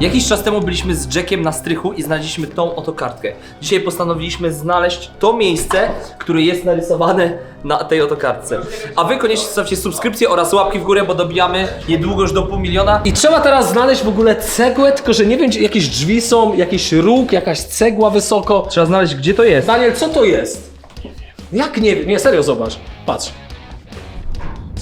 Jakiś czas temu byliśmy z Jackiem na strychu i znaleźliśmy tą oto kartkę. Dzisiaj postanowiliśmy znaleźć to miejsce, które jest narysowane na tej oto kartce. A wy koniecznie zostawcie subskrypcję oraz łapki w górę, bo dobijamy niedługo już do pół miliona. I trzeba teraz znaleźć w ogóle cegłę, tylko że nie wiem, gdzie jakieś drzwi są, jakiś róg, jakaś cegła wysoko. Trzeba znaleźć, gdzie to jest. Daniel, co to jest? Jak nie wiem? Nie, serio, zobacz. Patrz.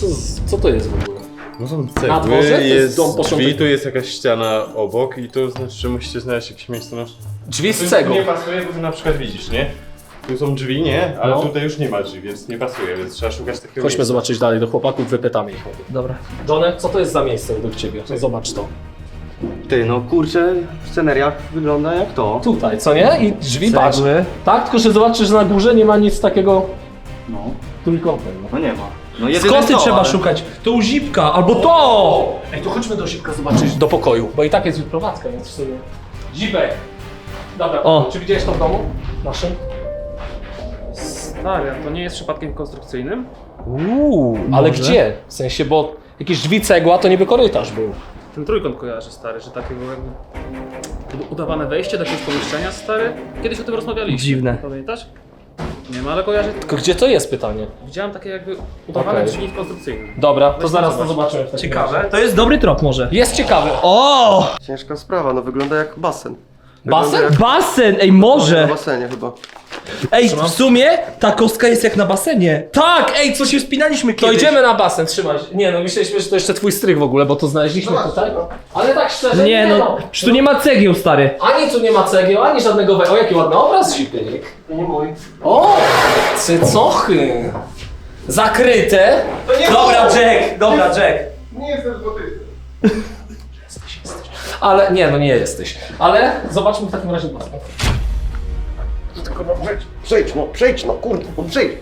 Co, co to jest w ogóle? No są Na dworze? To cegły, jest dom drzwi, tu jest jakaś ściana obok i to znaczy, że musicie znaleźć jakieś miejsce na... Drzwi z Tu cegłą. nie pasuje, bo tu na przykład widzisz, nie? Tu są drzwi, nie? Ale No. tutaj już nie ma drzwi, więc nie pasuje, więc trzeba szukać takiego Chodźmy miejsca. zobaczyć dalej do chłopaków, wypytamy ich. Dobra. Johnny, co to jest za miejsce według ciebie? No Zobacz to. Ty, no kurczę, w sceneriach wygląda jak to. Tutaj, co nie? I drzwi, patrz. Cegły. Tak, tylko że zobaczysz, że na górze nie ma nic takiego No, trójkątnego. no nie ma. No jedyne Skąd to, trzeba ale- szukać? To u Zipka, albo to! Ej, to chodźmy do Zipka zobaczyć. Do pokoju, bo i tak jest wyprowadzka, więc w sumie... Zipek! Dobra, O. czy widziałeś to w domu? Naszym? Stary, a to nie jest przypadkiem konstrukcyjnym? Uuu, Ale gdzie? W sensie, bo jakieś drzwi cegła to niby korytarz był. Ten trójkąt kojarzy, stary, że takiego jakby udawane wejście do jakiegoś pomieszczenia, stary. Kiedyś o tym rozmawialiśmy. Dziwne. Pamiętasz? Nie ma, ale kojarzy. Tylko gdzie to jest pytanie? Widziałem takie jakby udawane Okej. drzwi w konstrukcyjnym. Dobra, to zaraz to to zobacz. zobaczymy. w takim Ciekawe. razie. To jest dobry trop może. Jest ciekawe. O! Ciężka sprawa, no wygląda jak basen. Basen? Wygląda jak... Basen, ej Na może! basenie chyba. Ej, w sumie ta kostka jest jak na basenie. Tak, ej, co się wspinaliśmy To kiedyś. idziemy na basen, trzymaj się. Nie no, myśleliśmy, że to jeszcze twój strych w ogóle, bo to znaleźliśmy tutaj. Ale tak szczerze, Nie no, czy tu nie ma cegieł, stary. Ani tu nie ma cegieł, ani żadnego we... O, jaki ładny obraz, Zipyk. Nie mój. O, cycochy. Zakryte. Dobra, Jack, dobra, Jack. Nie jestem złoty. Ale, nie no, nie jesteś. Ale zobaczmy w takim razie basen. Tylko no przejdź, przejdź, no przejdź, no kurde, no przejdź.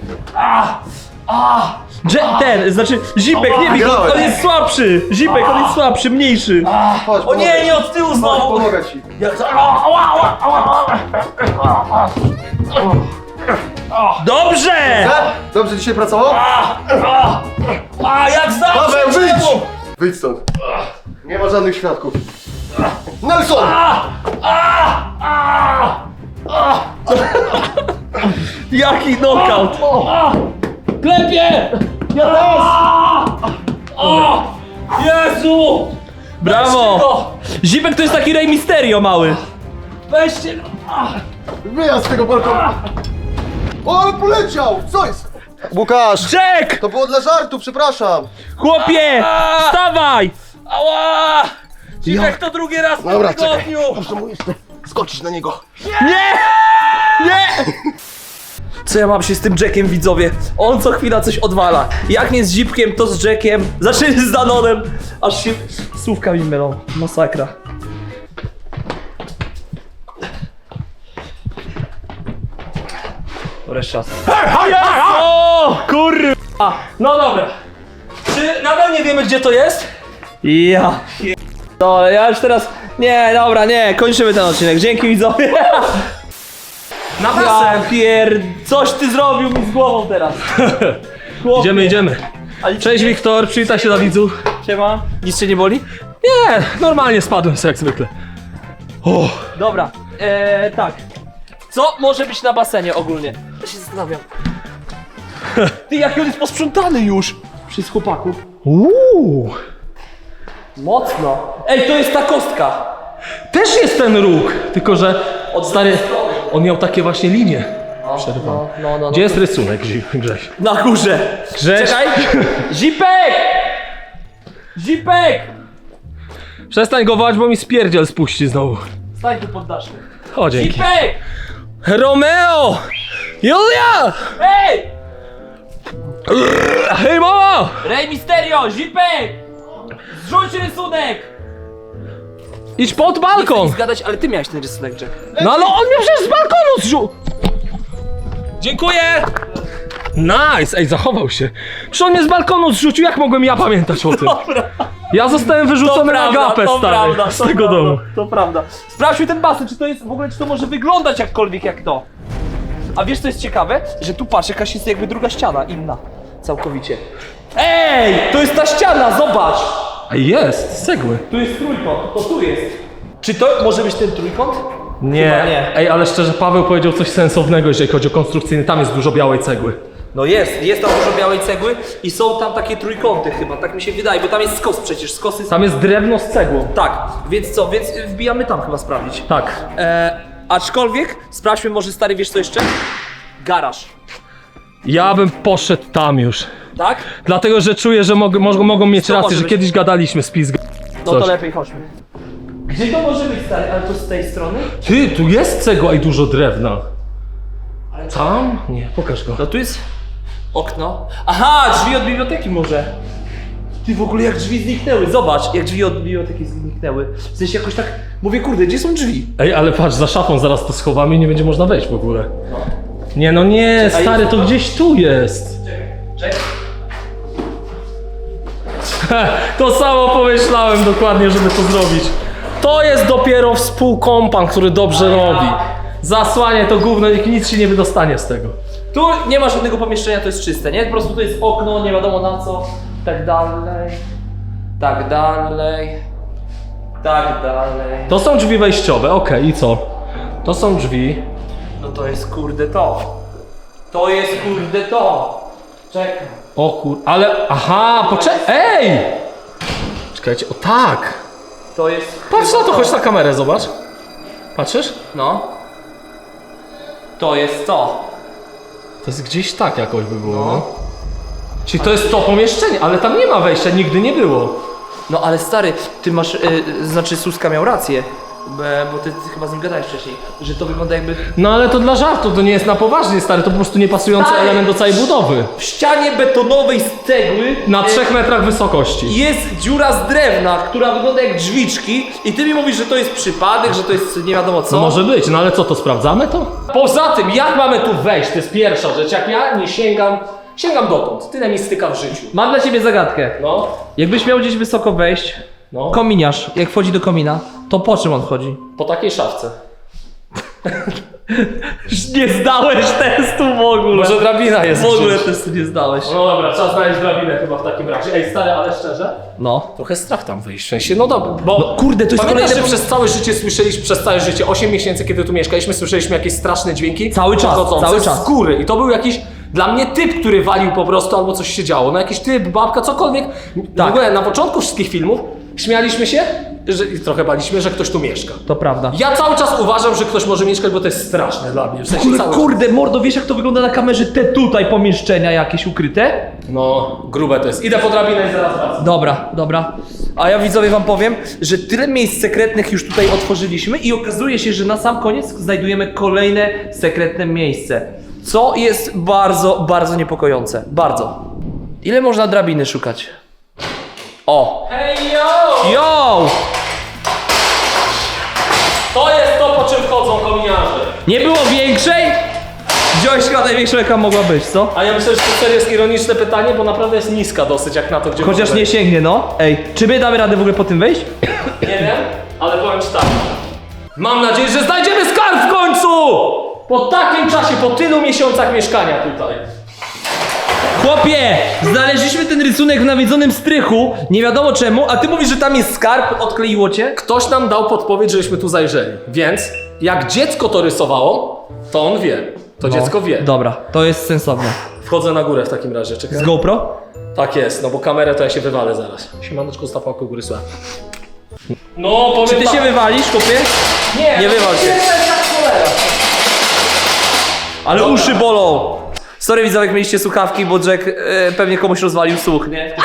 Jack, ten, znaczy Zipek, nie bij go, on jest słabszy. Zipek, on jest słabszy, mniejszy. Chodź, O nie, nie od tyłu Chodź, znowu. pomogę ci. Dobrze! Tak? Dobrze dzisiaj pracował? A, jak zawsze! Paweł, wyjdź! Wyjdź stąd. Nie ma żadnych świadków. Nelson! Jaki knockout! Klepie! Jezu! Brawo! Zipek to jest taki Rey Mysterio mały. Weźcie go! Wyjazd z tego balkonu! O, ale poleciał! Co jest? Łukasz! Jack! To było dla żartu, przepraszam! Chłopie! Wstawaj! Ała! Zipek to drugi raz w Dobra, tym tygodniu! Muszę mu jeszcze skoczyć na niego. Nie! Nie! Co ja mam się z tym Jackiem, widzowie? On co chwila coś odwala. Jak nie z Zipkiem, to z Jackiem. Znaczy z Danonem. Aż się słówka mi mylą. Masakra. Wreszcie. O! Kurwa! No dobra. Czy nadal nie wiemy, gdzie to jest? Ja. No, ja już teraz... Nie, dobra, nie, kończymy ten odcinek. Dzięki widzowie. Na basen! Ja pier... Coś ty zrobił mi z głową teraz. Chłopie. Idziemy, idziemy. Ale Cześć Wiktor, przywitaj się dla widzów. Siema. Nic cię nie boli? Nie, normalnie spadłem sobie jak zwykle. O, Dobra, eee, tak. Co może być na basenie ogólnie? Ja się zastanawiam. Ty, jaki on jest posprzątany już! Przez chłopaków. Uuu. Mocno. Ej, to jest ta kostka. Też jest ten róg, tylko że od stary, on miał takie właśnie linie. Przerwane. No, no, no. Gdzie jest rysunek, Grzi- Grześ? Na górze. Grześ, Czekaj. Zipek! Zipek! przestań go wołać, bo mi spierdziel spuści znowu. Stań tu pod daszkiem. O, dzięki. Zipek! Romeo! Julia! Ej! Hej, mama! Rey Mysterio! Zipek! Zrzuć rysunek! Idź pod Nie balkon! zgadać, ale ty miałeś ten rysunek, Jack. No ale on mnie przecież z balkonu zrzucił! Dziękuję! Nice! Ej, zachował się. Przecież on mnie z balkonu zrzucił, jak mogłem ja pamiętać o tym? Ja zostałem wyrzucony na gapę, to stary, prawda, z to tego prawda, domu. To prawda. Sprawdźmy ten basen, czy to jest w ogóle, czy to może wyglądać jakkolwiek jak to. A wiesz co jest ciekawe? Że tu patrz, jakaś jest jakby druga ściana, inna. Całkowicie. Ej! To jest ta ściana, zobacz! A jest, z cegły. Tu jest trójkąt, to tu jest. Czy to może być ten trójkąt? Nie. Chyba nie. Ej, ale szczerze, Paweł powiedział coś sensownego, jeżeli chodzi o konstrukcyjny. Tam jest dużo białej cegły. No jest, jest tam dużo białej cegły i są tam takie trójkąty chyba, tak mi się wydaje, bo tam jest skos przecież, skosy... Tam jest drewno z cegłą. Tak, więc co, więc wbijamy tam chyba sprawdzić. Tak. E, aczkolwiek, sprawdźmy może stary, wiesz co jeszcze? Garaż, Ja bym poszedł tam już. Tak? Dlatego, że czuję, że mog, mogą, mogą mieć Co rację, może że być? kiedyś gadaliśmy z pizg... No Coś. to lepiej chodźmy. Gdzie to może być stary, ale to z tej strony? Ty, tu jest cegła i dużo drewna. Tam? Nie, pokaż go. No tu jest okno. Aha, drzwi od biblioteki może. Ty w ogóle jak drzwi zniknęły, zobacz, jak drzwi od biblioteki zniknęły. W sensie jakoś tak, mówię kurde, gdzie są drzwi? Ej, ale patrz, za szafą zaraz to schowamy i nie będzie można wejść w ogóle. Nie, no nie, Czekaj, stary, to gdzieś tu jest. Czekaj. To samo pomyślałem dokładnie, żeby to zrobić. To jest dopiero współkompan, który dobrze robi. Zasłanie to gówno, nic się nie wydostanie z tego. Tu nie ma żadnego pomieszczenia, to jest czyste, nie? Po prostu tu jest okno, nie wiadomo na co, tak dalej, tak dalej, tak dalej. To są drzwi wejściowe, okej, i co? To są drzwi. No to jest kurde to. To jest kurde to. Czekaj. O kur... ale... Aha, poczekaj, ej! Czekajcie, o tak! To jest Patrz na to, chodź na kamerę, zobacz. Patrzysz? No. To jest to. To jest gdzieś tak jakoś by było, no. Czyli to jest to pomieszczenie, ale tam nie ma wejścia, nigdy nie było. No ale stary, ty masz, y, znaczy Suska miał rację. Be- Bo ty, ty chyba z nim gadałeś wcześniej, że to wygląda jakby No ale to dla żartu, to nie jest na poważnie, stary, to po prostu niepasujący Stary! element do całej budowy. w ścianie betonowej z cegły Na y, trzech metrach wysokości. jest dziura z drewna, która wygląda jak drzwiczki i ty mi mówisz, że to jest przypadek, że to jest nie wiadomo co. No może być, no ale co, to sprawdzamy to? Poza tym, jak mamy tu wejść, to jest pierwsza rzecz, jak ja nie sięgam, sięgam dotąd, tyle mi styka w życiu. Mam dla ciebie zagadkę. No, Jakbyś miał gdzieś wysoko wejść, no, kominiarz, jak wchodzi do komina, to po czym on wchodzi? po takiej szafce. Nie zdałeś testu w ogóle. Może drabina jest w ogóle gdzieś. testu nie zdałeś. No dobra, trzeba znaleźć drabinę chyba w takim razie. Ej, stary, ale szczerze? No. Trochę strach tam wyjść, w sensie, no dobra, bo... No kurde, to jest Pamiętasz, kolejne... że przez całe życie słyszeliśmy, przez całe życie, 8 miesięcy, kiedy tu mieszkaliśmy, słyszeliśmy jakieś straszne dźwięki. Cały czas, cały z czas. góry. I to był jakiś, dla mnie typ, który walił po prostu, albo coś się działo. No jakiś typ, babka, cokolwiek. W Tak. ogóle na początku wszystkich filmów śmialiśmy się, że, i trochę baliśmy, że ktoś tu mieszka. To prawda. Ja cały czas uważam, że ktoś może mieszkać, bo to jest straszne dla mnie. W sensie Kurde, cały kurde, mordo, wiesz jak to wygląda na kamerze? Te tutaj pomieszczenia jakieś ukryte? No, grube to jest. Idę po drabinę i zaraz wracam. Dobra, dobra. A ja widzowie wam powiem, że tyle miejsc sekretnych już tutaj otworzyliśmy i okazuje się, że na sam koniec znajdujemy kolejne sekretne miejsce. Co jest bardzo, bardzo niepokojące. Bardzo. Ile można drabiny szukać? O! Hej, yo! Yo! To jest to, po czym chodzą kominiarze. Nie było większej? Wziąłeś chyba największą jaka mogła być, co? A ja myślę, że to serio jest ironiczne pytanie, bo naprawdę jest niska dosyć jak na to, gdzie Chociaż nie sięgnie, no. Ej, czy my damy radę w ogóle po tym wejść? Nie wiem, ale powiem ci tak. Mam nadzieję, że znajdziemy skarb w końcu! Po takim czasie, po tylu miesiącach mieszkania tutaj. Chłopie, znaleźliśmy ten rysunek w nawiedzonym strychu, nie wiadomo czemu, a ty mówisz, że tam jest skarb, odkleiło cię? Ktoś nam dał podpowiedź, żebyśmy tu zajrzeli. Więc jak dziecko to rysowało, to on wie. To dziecko wie. Dobra, to jest sensowne. Wchodzę na górę w takim razie, czekaj. Z GoPro? Tak jest, no bo kamerę to ja się wywalę zaraz. Siemaneczko, Stafałko Góry Sła. No, powiem Czy ty tak. się wywalisz, chłopie? Nie, Nie no, wywal się. Cholera. Ale uszy bolą. Sorry widzowie, jak mieliście słuchawki, bo Jack e, pewnie komuś rozwalił słuch, nie?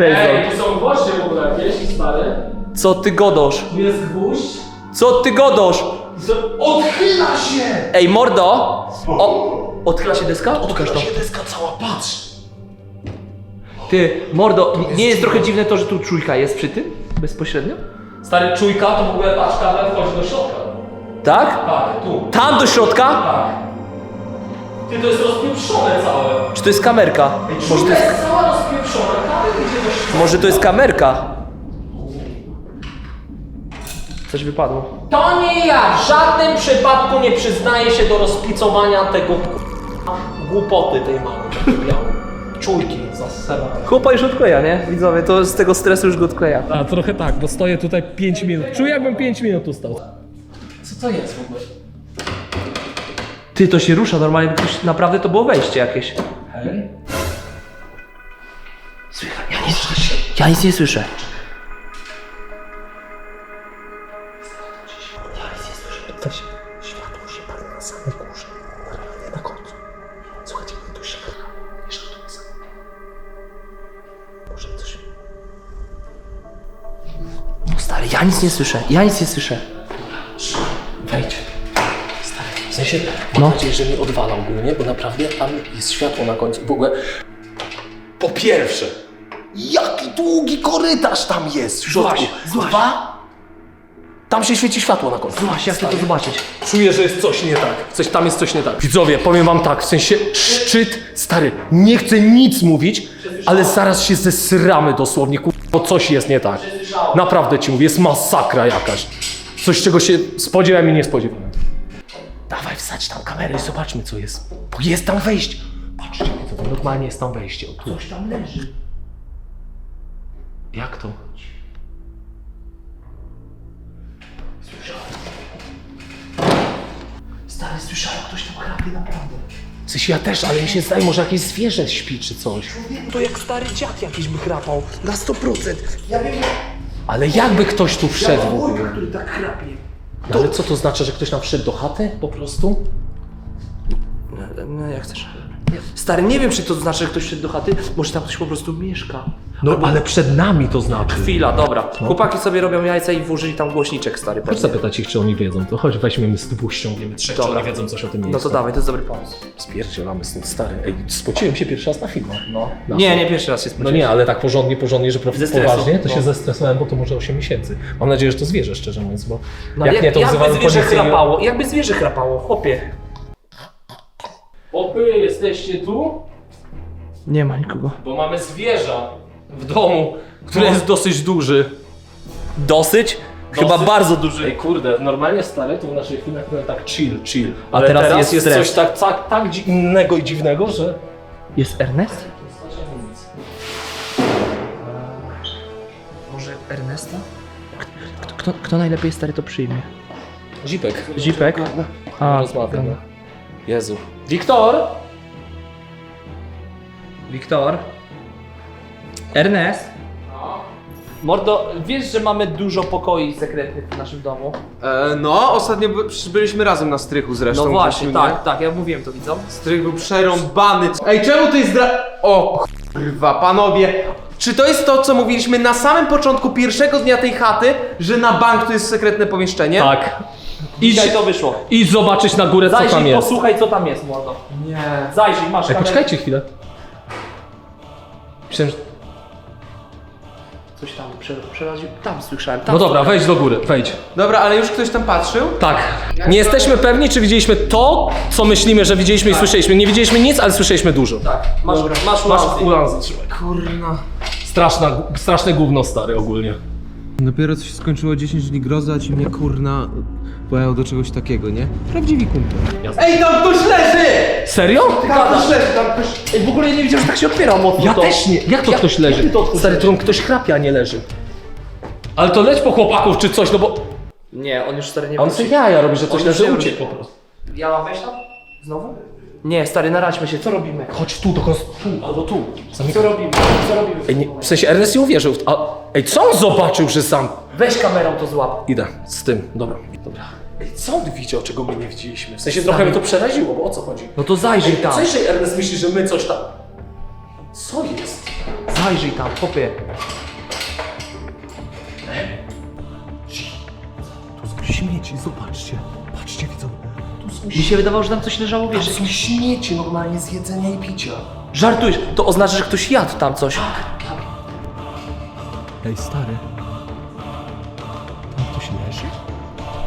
Ej, tu są gwoździe w ogóle jakieś, stary. Co ty godosz? Tu jest gwóźdź. Co ty godosz? Odchyla się! Ej, mordo! O, odchyla się deska? Odkaż to. deska cała, patrz! Ty, mordo, nie jest trochę dziwne to, że tu trójka jest przy tym? Bezpośrednio? Stary, czujka to w ogóle patrz, kabel wchodzi do środka. Tak? Tak, tu. Tam do środka? Tak. Ty, to jest rozpieprzone całe. Czy to jest kamerka? Może to jest, jest cała rozpieprzona, kabel idzie do środka. może to jest kamerka? Coś wypadło. To nie ja w żadnym przypadku nie przyznaję się do rozpicowania tego k***a głupoty tej mamy. takiej białej. czujki zasera. Chłopa już odkleja, nie? Widzowie, to z tego stresu już go odkleja. A trochę tak, bo stoję tutaj 5 minut. Czuję jakbym 5 minut tu stał. Co jest w ogóle? Ty, to się rusza normalnie, bo ktoś, naprawdę to było wejście jakieś. Słychać, ja nie słyszę. Ja nic nie słyszę. Coś, światło się pali na samej górze. Na końcu. Słuchajcie, tu się Jeszcze tu jest. Może coś... No stary, ja nic nie słyszę, ja nic nie słyszę. Sensie, mam nadzieję, że nie odwala ogólnie, bo naprawdę tam jest światło na końcu. W ogóle, po pierwsze, jaki długi korytarz tam jest w środku. Złaś, złaś. Dwa, tam się świeci światło na końcu. Właśnie, ja chcę to zobaczyć. Czuję, że jest coś nie tak. Coś, tam jest coś nie tak. Widzowie, powiem wam tak, w sensie szczyt, stary, nie chcę nic mówić, ale zaraz się zesramy dosłownie, bo coś jest nie tak. Naprawdę ci mówię, jest masakra jakaś. Coś, czego się spodziewałem i nie spodziewałem. Wsadź tam kamerę i zobaczmy, co jest. Bo jest tam wejście. Patrzcie, to normalnie jest tam wejście. O, tu. Coś tam leży. Jak to? Stary, słyszałem, ktoś tam chrapie naprawdę. W sensie ja też, ale mi się zdaje, może jakieś zwierzę śpi czy coś. To jak stary dziad jakiś by chrapał. Na 100%. Ja wiem, Ale jakby ktoś tu wszedł w ogóle? który tak chrapie. Ale co to znaczy, że ktoś tam wszedł do chaty po prostu? No jak chcesz. Stary, nie wiem, czy to znaczy, że ktoś wszedł do chaty. Może tam ktoś po prostu mieszka. No ale przed nami to znaczy. Chwila, dobra. Chłopaki sobie robią jajca i włożyli tam głośniczek, stary. Chodź pewnie. zapytać ich, czy oni wiedzą. To chodź weźmiemy z tyłu, ściągniemy trzech, czy Dobra. oni wiedzą coś o tym No miejscu. to dawaj, to jest dobry pomysł. Spierdzielamy stary. Ej, spociłem się pierwszy raz na filmach. No. Na Nie, nie pierwszy raz się No nie, ale tak porządnie, porządnie, że po- Ze stresu, poważnie, to no. się zestresowałem, bo to może 8 miesięcy. Mam nadzieję, że to zwierzę, szczerze mówiąc, bo No, jak, nie, to jakby zwierzę policję. i- chrapało, jakby zwierzę chrapało, chłopie. Popy, jesteście tu? Nie ma nikogo. Bo mamy zwierza w domu, który jest dosyć duży. Dosyć? Chyba Dosyć? bardzo duży. Ej kurde, normalnie stary to w naszych filmach byłem tak chill, chill. A Ale teraz teraz, jest jest, stres. coś tak, tak, tak dzi- innego i dziwnego, że... Jest Ernest? Może Ernesta? Kto, kto, kto najlepiej stary to przyjmie? Zipek. Zipek? A, Rozmawiam. Jezu. Wiktor! Wiktor? Ernest? Mordo, wiesz, że mamy dużo pokoi sekretnych w naszym domu? E, no, ostatnio by- byliśmy razem na strychu zresztą. No właśnie, tak, tak, ja mówiłem to widzom. Strych był przerąbany. Ej, czemu to jest dra... O kurwa, panowie. Czy to jest to, co mówiliśmy na samym początku pierwszego dnia tej chaty, że na bank to jest sekretne pomieszczenie? Tak. Idź, Dzisiaj to wyszło. idź zobaczyć na górę, co tam Zajrzyj, jest. posłuchaj co tam jest, mordo. Nie. Zajrzyj, masz Ej, kamerę. poczekajcie chwilę. Myślałem, że... Coś tam prze- przeraził. Tam słyszałem. Tam No dobra, wejdź do góry, wejdź. Dobra, ale już ktoś tam patrzył? Tak. Nie jesteśmy pewni, czy widzieliśmy to, co myślimy, że widzieliśmy i słyszeliśmy. Nie widzieliśmy nic, ale słyszeliśmy dużo. Tak, masz, masz, Masz masz ulan zatrzymaj. Kurna. Straszna, straszne gówno stary ogólnie. Dopiero co się skończyło 10 dni groza, a ci mnie kurna pojął do czegoś takiego, nie? Prawdziwi kumpel. Ej, tam ktoś leży! Serio? Tam ktoś leży, tam ktoś... Ej, w ogóle nie wiedziałem, że tak się otwiera mocno Ja to. też nie. Jak to ktoś leży? ty to otworzyłeś? Stary, to ktoś chrapia, a nie leży. Ale to leć po chłopaków czy coś, no bo... Nie, on już stary nie On wróci. sobie jaja robi, że coś On leży, nie uciekł po prostu. Ja mam wejść tam? Znowu? Nie, stary, naradźmy się, co robimy? Chodź tu, do kos... tu, albo tu. Co robimy? Co robimy? Ej, nie, w sensie Ernest nie uwierzył. w- A, ej, co on zobaczył, że sam... Weź kamerą to złap. Idę z tym, dobra. Dobra. Ej, co on widział, czego my nie widzieliśmy? W sensie trochę mnie to przeraziło, bo o co chodzi? No to zajrzyj tam. Co jeżeli Ernest myśli, że my coś tam... Co jest? Zajrzyj tam, chłopie. Tu są śmieci, zobaczcie. Patrzcie, widzą. Tu są Mi się wydawało, że tam coś leżało, Tam wiesz. są śmieci normalnie z jedzenia i picia. Żartujesz, to oznacza, że ktoś jadł tam coś. Ej, stary.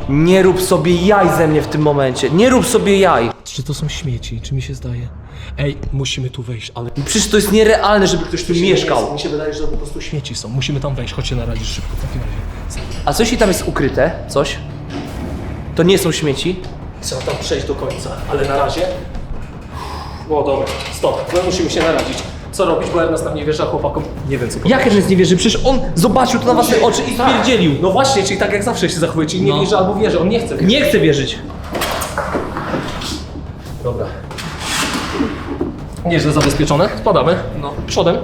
Nie rób sobie jaj ze mnie w tym momencie. Nie rób sobie jaj. Czy to są śmieci? Czy mi się zdaje? Ej, musimy tu wejść, ale... Przecież to jest nierealne, żeby ktoś tu mieszkał. Mi się wydaje, że to po prostu śmieci są. Musimy tam wejść. Chodźcie na razie szybko w takim razie. A coś i tam jest ukryte? Coś? To nie są śmieci? Trzeba tam przejść do końca, ale na razie... O, dobra, stop. My musimy się naradzić. Co robić, bo Ernest nam nie wierzył, a chłopakom nie wiem co powiedzieć. Jak Ernest nie wierzy? Przecież on zobaczył to na własne oczy i stwierdzielił. No właśnie, czyli tak jak zawsze się zachowuje, czyli nie No. wierzy albo wierzy, on nie chce wierzyć. Nie chce wierzyć. Dobra. Nieźle zabezpieczone. Spadamy. No. Przodem.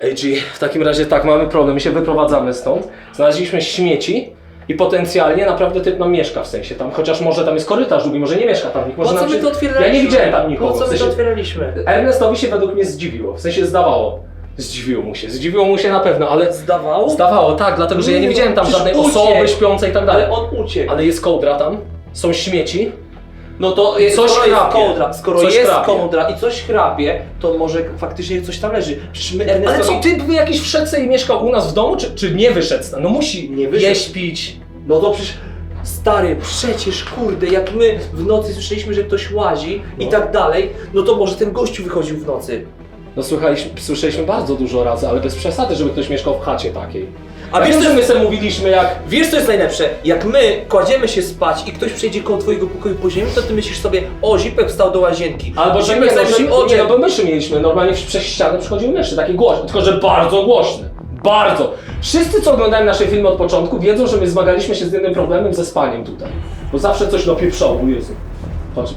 Ej, G, w takim razie tak, mamy problem. My się wyprowadzamy stąd. Znaleźliśmy śmieci i potencjalnie naprawdę typ nam mieszka w sensie tam, chociaż może tam jest korytarz długi, może nie mieszka tam nikt. Może nam się... Ja nie widziałem tam nikogo. w sensie... otwieraliśmy? Ernestowi się według mnie zdziwiło, w sensie zdawało. Zdziwiło mu się, zdziwiło mu się na pewno, ale Zdawało? zdawało, tak, dlatego że ja nie widziałem tam żadnej uciekł. osoby śpiącej i tak dalej. Ale on uciekł. Ale jest kołdra tam, są śmieci. No to Coś skoro jest kołdra, skoro Coś jest chrapie. kołdra i coś chrapie, to może faktycznie coś tam leży. Przecież my Ale Ernestowi... co, ty by jakiś wszedł sobie i mieszkał u nas w domu, czy, czy nie wyszedł? stąd? No musi Nie wyszedł. jeść, pić. No to przecież... Stary, przecież kurde, jak my w nocy słyszeliśmy, że ktoś łazi i tak dalej, no to może ten gościu wychodził w nocy. No słuchaliśmy, słyszeliśmy bardzo dużo razy, ale bez przesady, żeby ktoś mieszkał w chacie takiej. A A wiesz, wiem, co że my sobie mówiliśmy jak... Wiesz co jest najlepsze? Jak my kładziemy się spać i ktoś przejdzie koło twojego pokoju po ziemi, to ty myślisz sobie, o zipek wstał do łazienki. Albo że zipek no, zamyśli że, nie, oczy. no bo myszy mieliśmy, normalnie przez ścianę przychodziły myszy, takie głośne, tylko że bardzo głośne. Bardzo. Wszyscy, co oglądają nasze filmy od początku, wiedzą, że my zmagaliśmy się z jednym problemem ze spaniem tutaj. Bo zawsze coś napieprzało, Jezu. Patrz,